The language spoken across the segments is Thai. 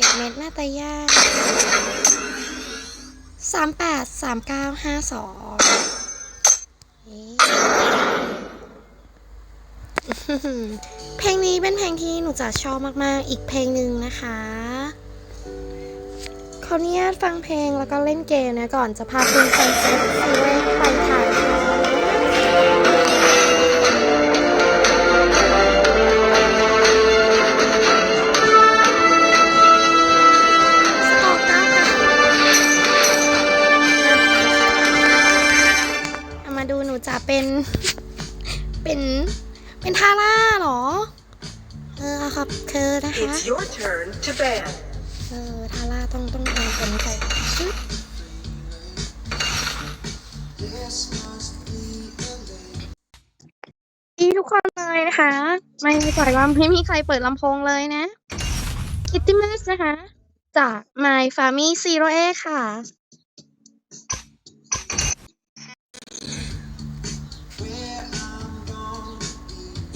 ก็บเม็ดหน้าตายาสามแปดสามเก้าห้าสองเพลงนี้เป็นเพลงที่หนูจะชอบมาก ๆ อีกเพลงหนึ่งนะคะขออนุญาตฟังเพลงแล้วก็เล่นเกมนะก่อนจะพาคุณซันเซ็ตซีเว่นไปถ่าย It's your turn to ban. เออทาร่าต้องต้องเอาตัวนี้ไปชึบดีทุกคนเลยนะคะ ไม่มีปล่อยลำไม่มีใครเปิดลำโพงเลยนะ คิตตี้มัสนะคะ จาก My f a m i Zero A ค่ะ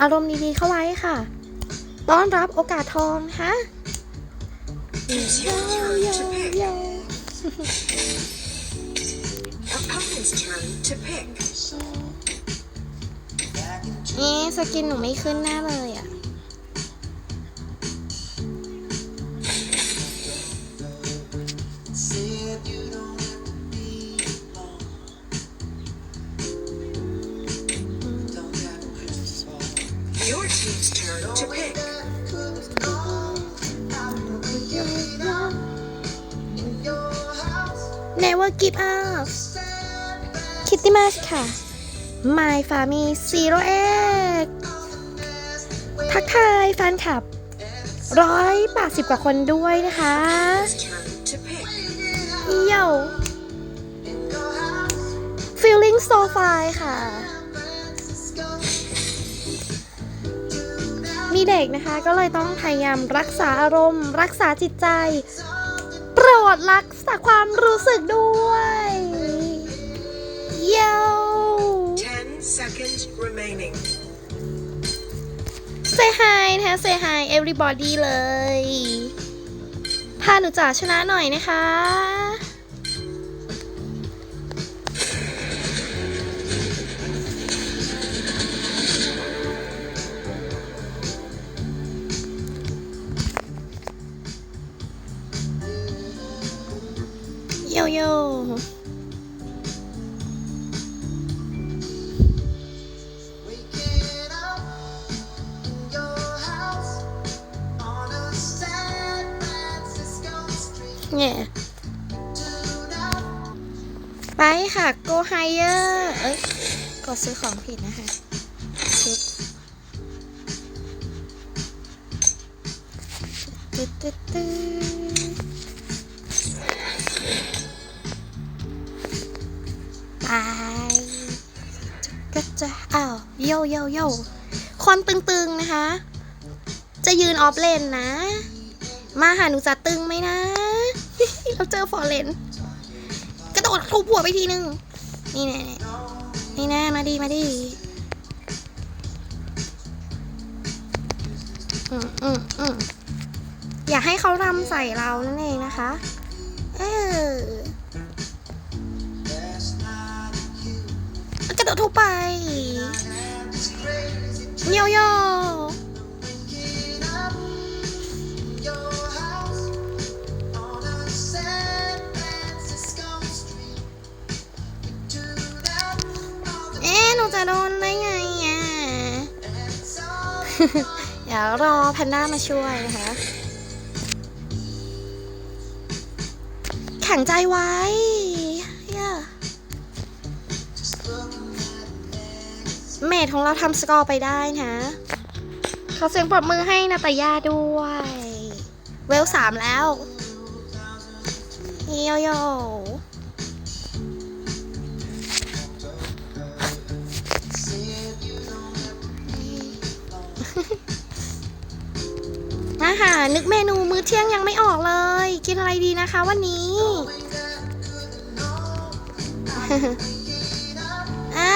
อารมณ์ดีๆเข้าไว้ค่ะ ต้อนรับโอกาสทองฮะ It's โย your โย turn to pick. โย Opponent's turn to pick. นี่สกินหนูไม่ขึ้นแน่เลยอะ Never give up คิตตี้มาสค่ะ My f a m i Zero X ทักทายแฟนคลับร้อยแปดสิบกว่าคนด้วยนะคะ It's turn to pick. โย่ Feeling so fine ค่ะ มีเด็กนะคะก็เลยต้องพยายามรักษาอารมณ์ รักษาจิตใจโปร ดรักษาความรู้สึกด้วยโย่10 seconds remaining. say hi นะคะ say hi everybody เลย พาหนูจ๋าชนะหน่อยนะคะ street. เนี่ไปค่ะ go higher เอ้ย กดซื้อของผิดนะคะชิปตึ๊ดตึ๊ดตึ๊ดไปก็จะอ้าวโยโยโยคนตึงๆนะคะ จะยืนออฟเลนนะ มาหาหนูจะตึงไหมนะ เราเจอฟอร์เรนกระโดดทุบหัวไปทีนึง นี่แน่นี่แน่มาดีมาดีอืมอืมอืมอย่าให้เขารำใส่เรานั่นเองนะคะ เออกระโดดทุบไปโยโย่ เดี๋ยวรอแพนด้ามาช่วยนะคะ แข็งใจไว้เหี้ยเมดของเราทำสกอร์ไปได้นะขอเสียงปรบมือให้นาตายาด้วย เวลสามแล้วโยโย่ อาหารนึกเมนูมื้อเที่ยงยังไม่ออกเลย กินอะไรดีนะคะวันนี้ อ่า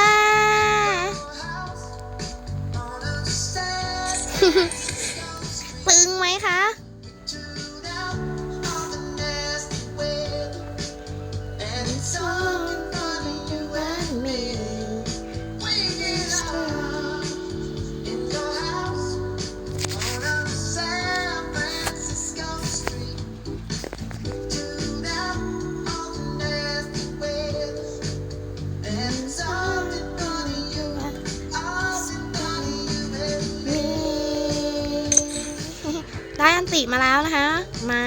ติมาแล้วนะคะ มา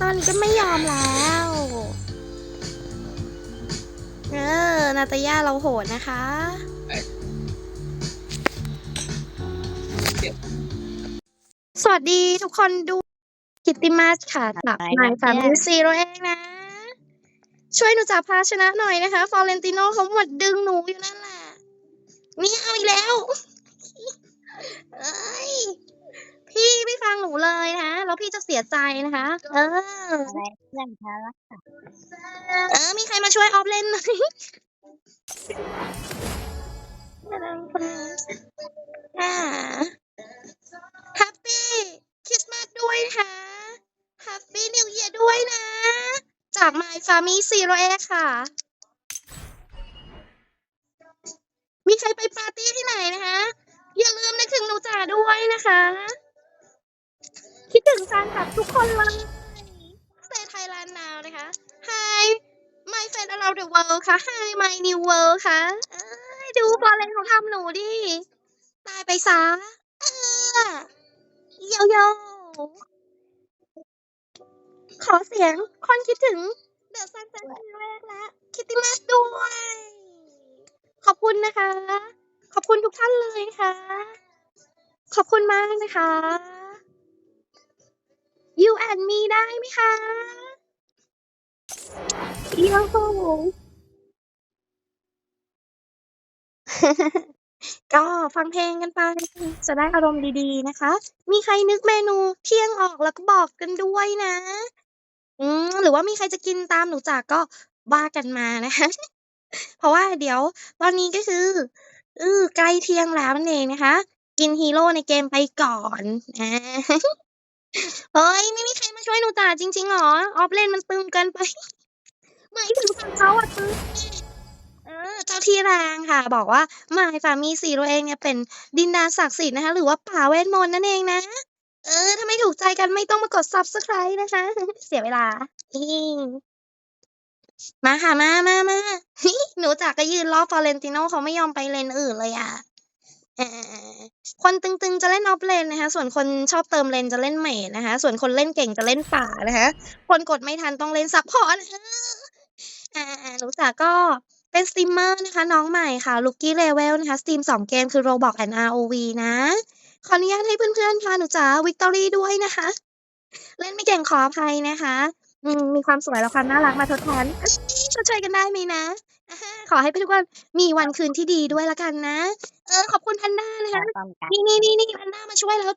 ตอนนี้ก็ไม่ยอมแล้วเออนาตาย่าเราโหดนะคะสวัสดีทุกคนดูคิตติมาสค่ะจากนายสามซีโรเองนะ ช่วยหนูจับพาชนะหน่อยนะคะ ฟอเรนติโนเขาหมดดึงหนูอยู่นั่นแหละ นี่เอาอีกแล้ว เสียใจนะคะ เอออะไรเพื่อนคะเออ มีใครมาช่วยออฟเล่นไหมอ่าแฮปปี้คริสต์มาสด้วยนะคะแฮปปี้นิวเยียร์ด้วยนะ จาก My Family Zero X ค่ะ มีใครไปปาร์ตี้ที่ไหนนะคะ อย่าลืมนึกถึงหนูจ๋าด้วยนะคะ คิดถึงแฟนคลับทุกคนเลย Stay Thailand now นะคะ Hi my friend around the world ค่ะ Hi my new world ค่ะเอ้ยดูบอลเลนเขาทำหนูดิ ตายไปซะเออโยโย่ขอเสียงคนคิดถึง The Sun Set ทีแรกและคิตติมัสด้วย ขอบคุณนะคะ ขอบคุณทุกท่านเลยนะคะ ขอบคุณมากนะคะ You and me ได้ไหมคะโยโก็ฟังเพลงกันไปจะได้อารมณ์ดีๆนะคะ มีใครนึกเมนูเที่ยงออกแล้วก็บอกกันด้วยนะอืมหรือว่ามีใครจะกินตามหนูจากก็ว่ากันมานะคะ เพราะว่าเดี๋ยวตอนนี้ก็คืออือใกล้เที่ยงแล้วนั่นเองนะคะ กินฮีโร่ในเกมไปก่อนอา เฮ้ย ไม่มีใครมาช่วยหนูจ๋าจริงๆเหรอ ออฟเลนมันตึงเกินไปหมายถึงฝั่งเขาอะตึงเออเจ้าที่แรงค่ะ บอกว่า My Family Zero เองเนี่ยเป็นดินแดนศักดิ์สิทธิ์นะคะ หรือว่าป่าเวทมนต์นั่นเองนะ เออ ถ้าไม่ถูกใจกันไม่ต้องมากด Subscribe นะคะ เสียเวลาอมาค่ะมามามาหนูจาก็ยืนรอฟอเรนติโนเขาไม่ยอมไปเลนอื่นเลยอะเออ คนตึงๆจะเล่นออฟเลนนะคะ ส่วนคนชอบเติมเลนจะเล่นเมจนะคะ ส่วนคนเล่นเก่งจะเล่นป่านะคะ คนกดไม่ทันต้องเล่นซัพพอร์ตอ่าหนูจ๋าก็เป็นสตรีมเมอร์นะคะ น้องใหม่ค่ะ Rookie Level นะคะสตรีมสองเกมคือ Roblox and ROV นะ ขออนุญาตให้เพื่อนๆพาหนูจ๋า Victory ด้วยนะคะ เล่นไม่เก่งขออภัยนะคะอืมมีความสวยและความน่ารักมาทดแทนเอ้ยชดเชยกันได้ไหมนะ ขอให้ทุกคนมีวันคืนที่ดีด้วยละกันนะ เออ ขอบคุณแพนด้านะคะป้องกันนี่นี่นี่นี่แพนด้ามาช่วยแล้ว